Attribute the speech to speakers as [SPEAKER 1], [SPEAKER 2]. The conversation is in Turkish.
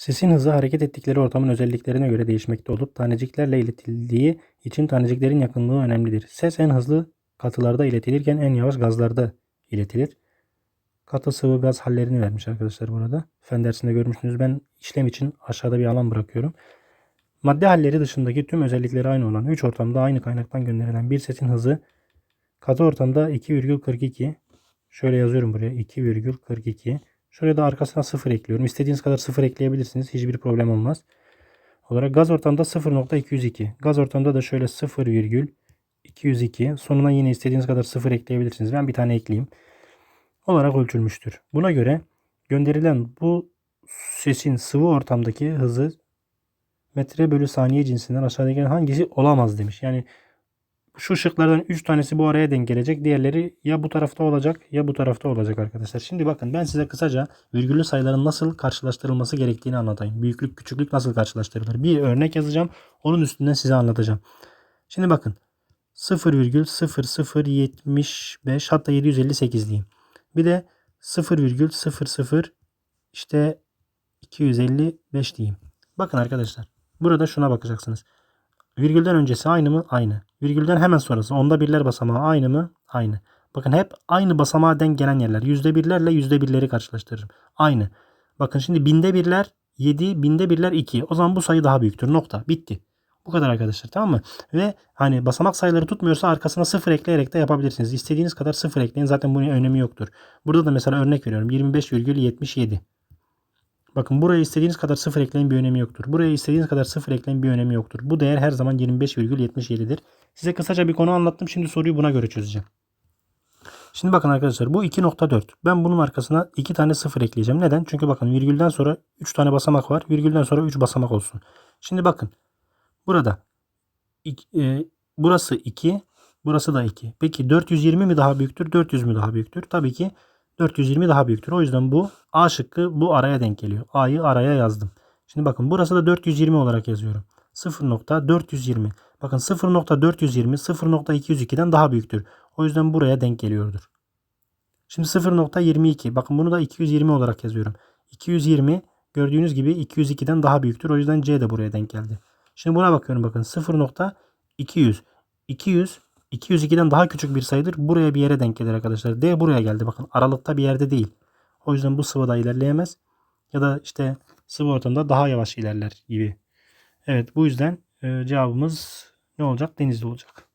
[SPEAKER 1] Sesin hızı hareket ettikleri ortamın özelliklerine göre değişmekte olup taneciklerle iletildiği için taneciklerin yakınlığı önemlidir. Ses en hızlı katılarda iletilirken en yavaş gazlarda iletilir. Katı sıvı gaz hallerini vermiş arkadaşlar burada. Fen dersinde görmüşsünüz. Ben işlem için aşağıda bir alan bırakıyorum. Madde halleri dışındaki tüm özellikleri aynı olan 3 ortamda aynı kaynaktan gönderilen bir sesin hızı katı ortamda 2,42 şöyle yazıyorum buraya 2,42 Şuraya da arkasına 0 ekliyorum. İstediğiniz kadar 0 ekleyebilirsiniz. Hiçbir problem olmaz. Olarak gaz ortamda 0.202. Gaz ortamda da şöyle 0,202. Sonuna yine istediğiniz kadar 0 ekleyebilirsiniz. Ben bir tane ekleyeyim. Olarak ölçülmüştür. Buna göre gönderilen bu sesin sıvı ortamdaki hızı metre bölü saniye cinsinden aşağıdaki hangisi olamaz demiş. Yani şu şıklardan 3 tanesi bu araya denk gelecek. Diğerleri ya bu tarafta olacak ya bu tarafta olacak arkadaşlar. Şimdi bakın ben size kısaca virgüllü sayıların nasıl karşılaştırılması gerektiğini anlatayım. Büyüklük küçüklük nasıl karşılaştırılır. Bir örnek yazacağım. Onun üstünden size anlatacağım. Şimdi bakın 0,0075 hatta 758 diyeyim. Bir de 0,00 işte 255 diyeyim. Bakın arkadaşlar. Burada şuna bakacaksınız. Virgülden öncesi aynı mı? Aynı. Virgülden hemen sonrası onda birler basamağı aynı mı? Aynı. Bakın hep aynı basamağa denk gelen yerler. Yüzde birlerle yüzde birleri karşılaştırırım. Aynı. Bakın şimdi binde birler 7, binde birler 2. O zaman bu sayı daha büyüktür. Nokta. Bitti. Bu kadar arkadaşlar tamam mı? Ve hani basamak sayıları tutmuyorsa arkasına sıfır ekleyerek de yapabilirsiniz. İstediğiniz kadar sıfır ekleyin. Zaten bunun önemi yoktur. Burada da mesela örnek veriyorum. 25,77. Bakın buraya istediğiniz kadar sıfır ekleyin bir önemi yoktur. Buraya istediğiniz kadar sıfır ekleyin bir önemi yoktur. Bu değer her zaman 25,77'dir. Size kısaca bir konu anlattım. Şimdi soruyu buna göre çözeceğim. Şimdi bakın arkadaşlar bu 2.4. Ben bunun arkasına 2 tane sıfır ekleyeceğim. Neden? Çünkü bakın virgülden sonra 3 tane basamak var. Virgülden sonra 3 basamak olsun. Şimdi bakın. Burada ik- e, burası 2, burası da 2. Peki 420 mi daha büyüktür, 400 mü daha büyüktür? Tabii ki 420 daha büyüktür. O yüzden bu A şıkkı bu araya denk geliyor. A'yı araya yazdım. Şimdi bakın burası da 420 olarak yazıyorum. 0.420. Bakın 0.420 0.202'den daha büyüktür. O yüzden buraya denk geliyordur. Şimdi 0.22. Bakın bunu da 220 olarak yazıyorum. 220 gördüğünüz gibi 202'den daha büyüktür. O yüzden C de buraya denk geldi. Şimdi buna bakıyorum bakın 0.200. 200 202'den daha küçük bir sayıdır. Buraya bir yere denk gelir arkadaşlar. D buraya geldi. Bakın aralıkta bir yerde değil. O yüzden bu sıvıda ilerleyemez. Ya da işte sıvı ortamda daha yavaş ilerler gibi. Evet bu yüzden e, cevabımız ne olacak? Denizde olacak.